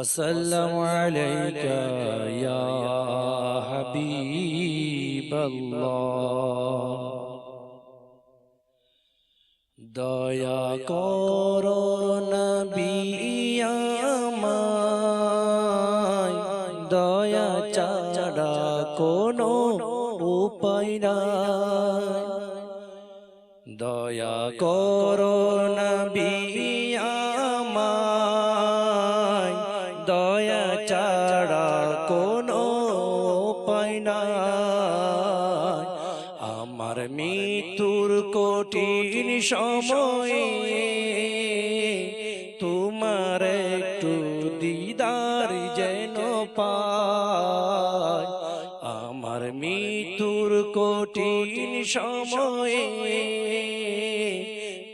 وسلم عليك يا حبيب الله দয়া কর নবী আমায় দয়া ছাড়া কোনো উপায় নাই দয়া কর নবী মৃত্যুর কঠিন সময়ে তোমার একটু দিদার যেন পায়। আমার মৃত্যুর কঠিন সময়ে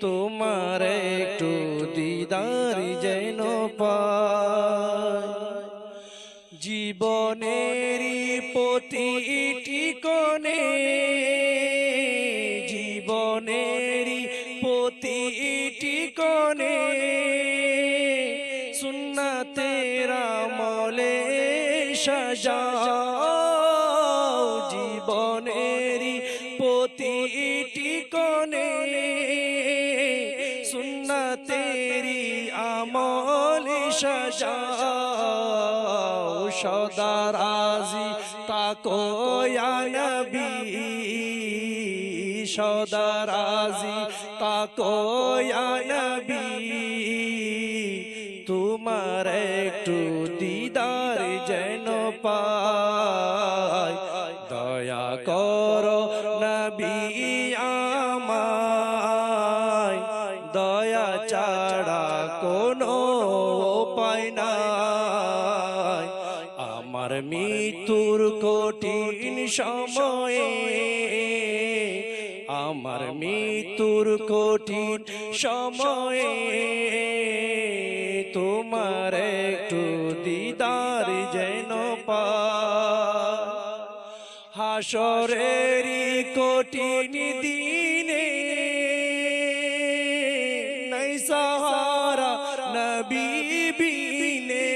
তোমার একটু দিদার যেন পায়। জীবনেরই প্রতিটি কোণে কোণে সুন্নাতের আমলে সাজাও। জীবনেরই প্রতিটি কোণে সুন্নাতেরি আমলে সাজাও। সদা রাজি তাকো নবী। সদা রাজি তাকো নবী। তোমার একটু দিদার যেন পায়। দয়া কর নবী আমায়। দয়া ছাড়া কোনো উপায় নাই। আমার মৃত্যুর কঠিন সময়ে আমার মৃত্যুর কঠিন সময়ে তোমার একটু দিদার যেন পায় হাসরেরি কঠিন দিনে নাই সাহারা নবী বিনে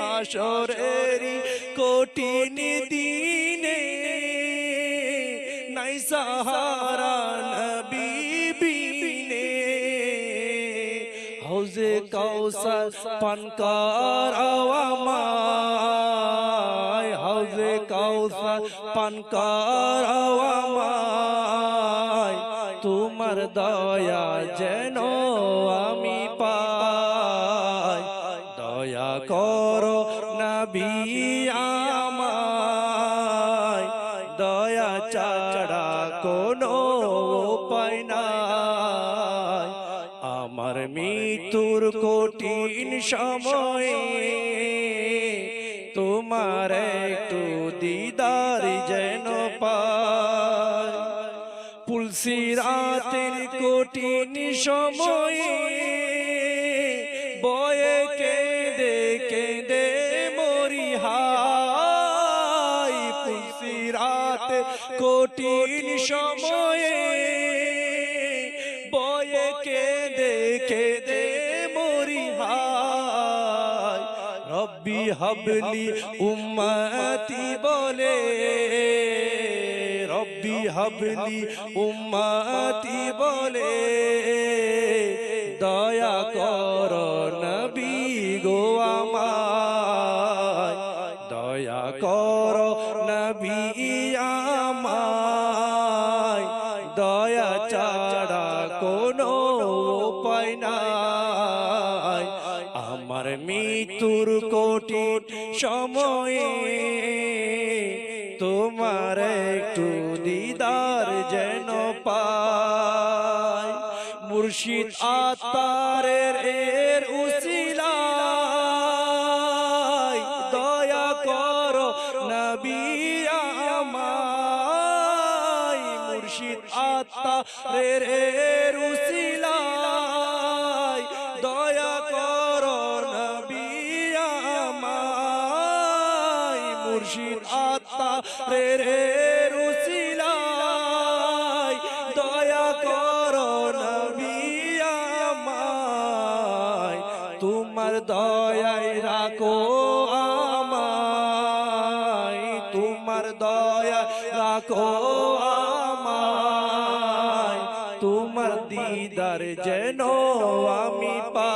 হাসরেরি কঠিন দিনে সাহারা নবী বিনে। হৌজে কৌসর পানকার আমায় হৌজে কৌসর পানকার আমায় তোমার দয়া যেন আমি পাই। দয়া করো নবী দয়া ছাড়া কোনো উপায় নাই। আমার মৃত্যুর কঠিন সময়ে তোমার একটু দিদার যেন পুলসি রাতের কঠিন সময়ে বয়ে কঠিন সময়ে বয়ে কেঁদে কেঁদে মরি হাই রব্বি হাবলি উম্মতি বলে, রব্বি হাবলি উম্মতি বলে, দয়া কর কোনো উপায় নাই। আমার মৃত্যুর কোটি সময়ে তোমার একটু দিদার যেন পায়। মুর্শিদ আতারের এর উশিলা দয়া করো নবিয়া মুর্শিদ আত্মা রে রে রুসিলাই দয়া করো নবী আমায়। মুর্শিদ আত্মা রে রে রুসিলাই দয়া করো নবী আমায়। তোমার দয়ায় রাখো আমায়। তোমার দিদার যেন আমি পা